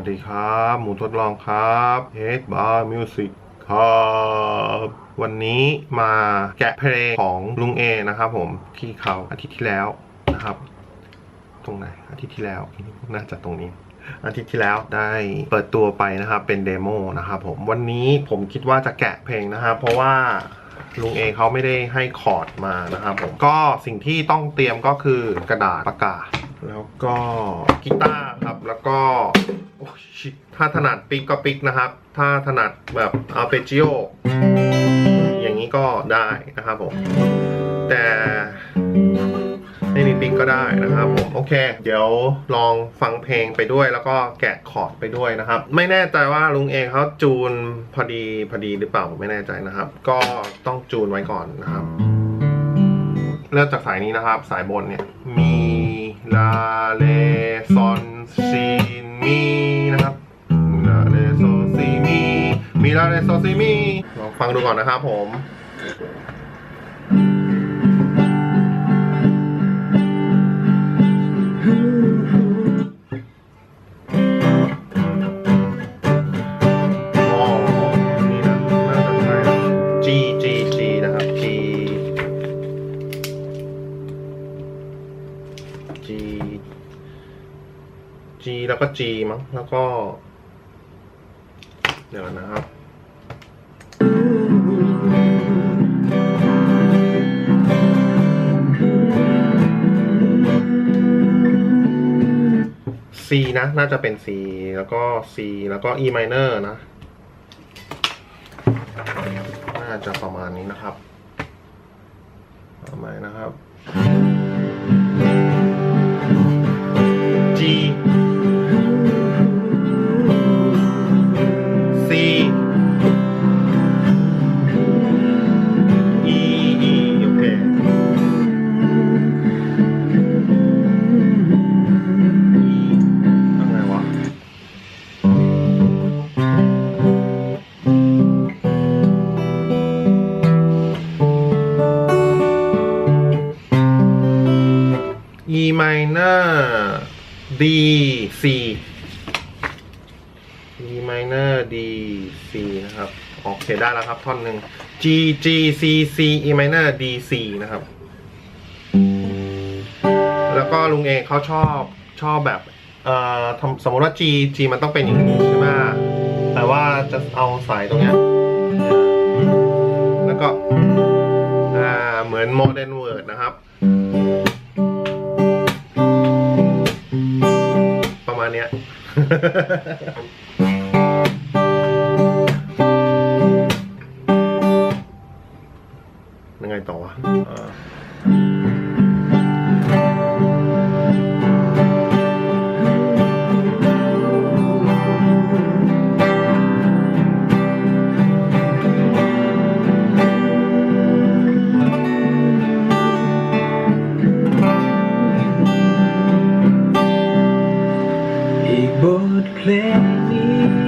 วัสดีครับ หมูทดลองครับ Head Bar Music ครับวันนี้มาแกะเพลงของลุงเอนะครับผมที่เขาอาทิตย์ที่แล้วนะครับ ตรงไหนอาทิตย์ที่แล้วน่าจะตรงนี้อาทิตย์ที่แล้วได้เปิดตัวไปนะครับเป็นเดโมนะครับผมวันนี้ผมคิดว่าจะแกะเพลงนะครับเพราะว่าลุงเอเขาไม่ได้ให้คอร์ดมานะครับผมก็สิ่งที่ต้องเตรียมก็คือกระดาษปากกา แล้วก็กีตาร์ครับ แล้วก็ถ้าถนัดปิกก็ปิกนะครับ ถ้าถนัดแบบอาเปจิโออย่างนี้ก็ได้นะครับผม แต่ไม่มีปิกก็ได้นะครับผม โอเค เดี๋ยวลองฟังเพลงไปด้วย แล้วก็แกะคอร์ดไปด้วยนะครับ ไม่แน่ใจว่าลุงเองเขาจูนพอดีพอดีหรือเปล่าผมไม่แน่ใจนะครับ ก็ต้องจูนไว้ก่อนนะครับ เริ่มจากสายนี้นะครับ สายบนเนี่ยมี ลาเลซอนซีมีนะครับมีลาเลโซซีมีมีลาเลโซซีมีลองฟังดูก่อนนะครับผมอ๋อ G G แล้วก็ G มั้ง แล้วก็ เดี๋ยวนะครับ C นะ น่าจะเป็น C แล้วก็ C แล้วก็ E minor นะ น่าจะประมาณนี้นะครับ ประมาณนะครับ G C E E โอเคทำไงวะ E minor D C E minor D C นะครับโอกเคได้แล้วครับท่อนหนึ่ง G G C C E minor D C นะครับ แล้วก็ลุงเองเขาชอบชอบแบบ เอ่อสมมติว่า G G มันต้องเป็นอย่างนี้ใช่ไหมแต่ว่าจะเอาสายตรงเนี้ยแล้วก็ อ่า เหมือน Modern Word นะครับ ハハハハ! อีกบ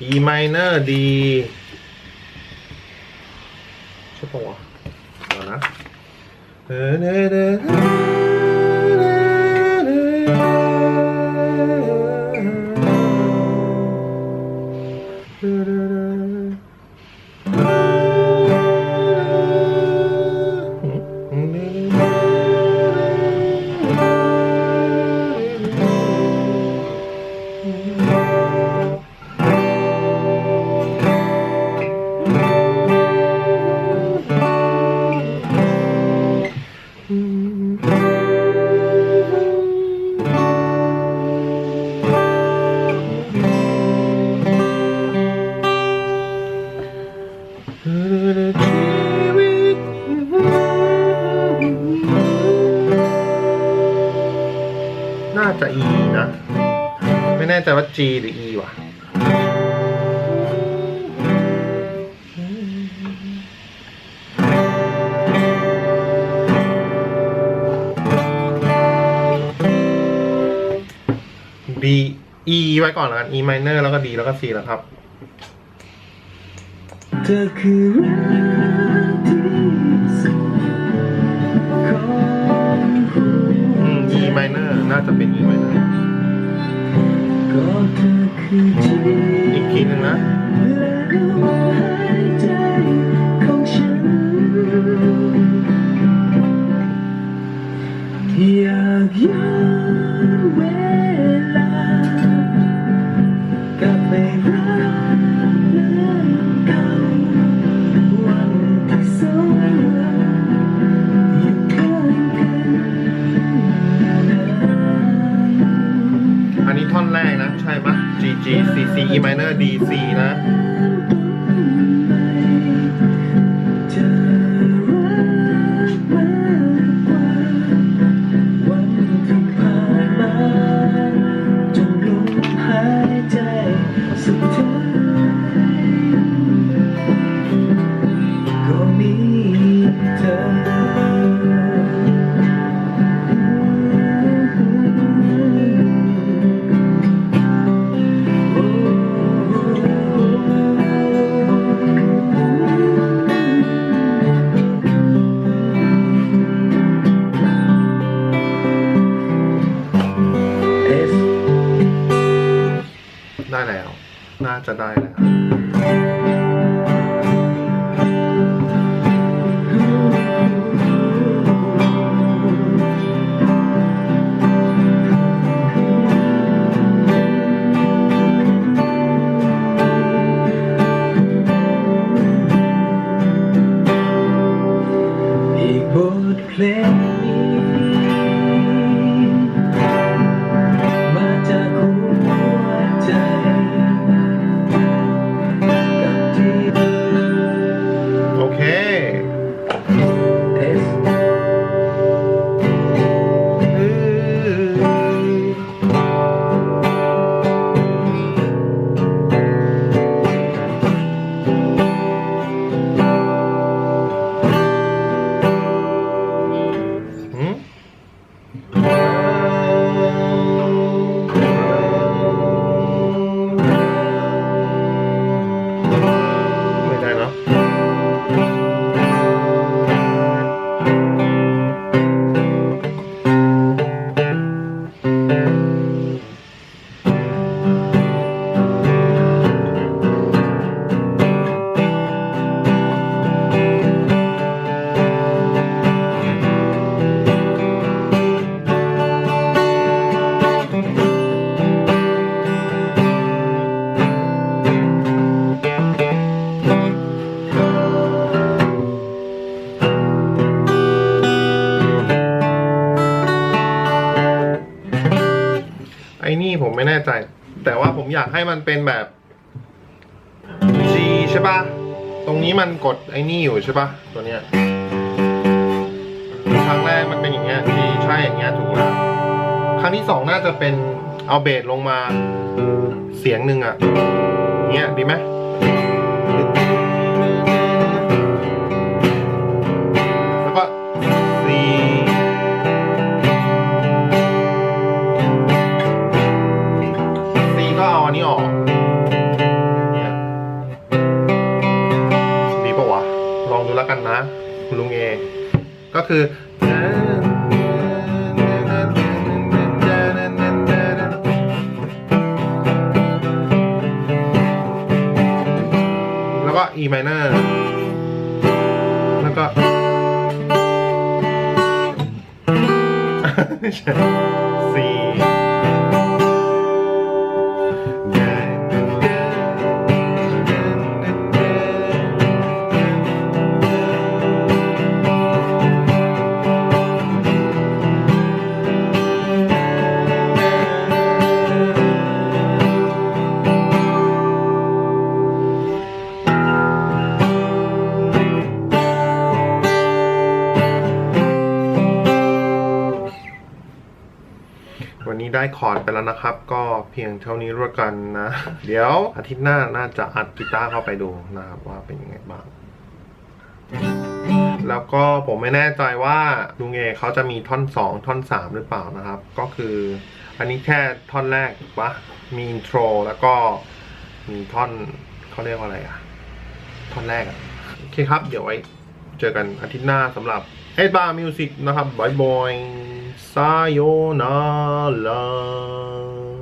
E minor D ใช่ปะวะเดี๋ยวนะเดเดเจะ E นะ ไม่แน่ใจว่า G หรือ E ว่ะ B E ไว้ก่อนแล้วกัน E minor แล้วก็ D แล้วก็ C แล้วครับ เธอคือ minor น่าจะเป็น E minor ก็เธอคือชีวิตอีกทีหนึงนะ ใช่ปะ G G C C E minor D C นะจะ แล้ว น่าจะได้แล้ว ไม่แน่ใจ แต่ว่าผมอยากให้มันเป็นแบบ G ใช่ปะตรงนี้มันกดไอ้นี่อยู่ใช่ปะตัวเนี้ยครั้งแรกมันเป็นอย่างเงี้ย G ใช่อย่างเงี้ยถูกแล้วครั้งที่สองน่าจะเป็นเอาเบสลงมาเสียงหนึ่งอะ่ะเงี้ยดีไหม กันนะ คุณลุงเอ ก็คือแล้วก็ E minor แล้วก็ ได้คอร์ดไปแล้วนะครับ ก็เพียงเท่านี้ละกันนะ เดี๋ยวอาทิตย์หน้าน่าจะอัดกีตาร์เข้าไปดูนะครับว่าเป็นยังไงบ้างแล้วก็ผมไม่แน่ใจว่าลุงเอเขาจะมีท่อน 2 ท่อน 3 หรือเปล่านะครับ ก็คืออันนี้แค่ท่อนแรกถูกปะมีอินโทรแล้วก็มีท่อนเขาเรียกว่าอะไรอะท่อนแรกอะโอเคครับ เดี๋ยวไว้ เจอกันอาทิตย์หน้าสำหรับเอ็ดบาร์มิวสิกนะครับบายบายซาโยนารา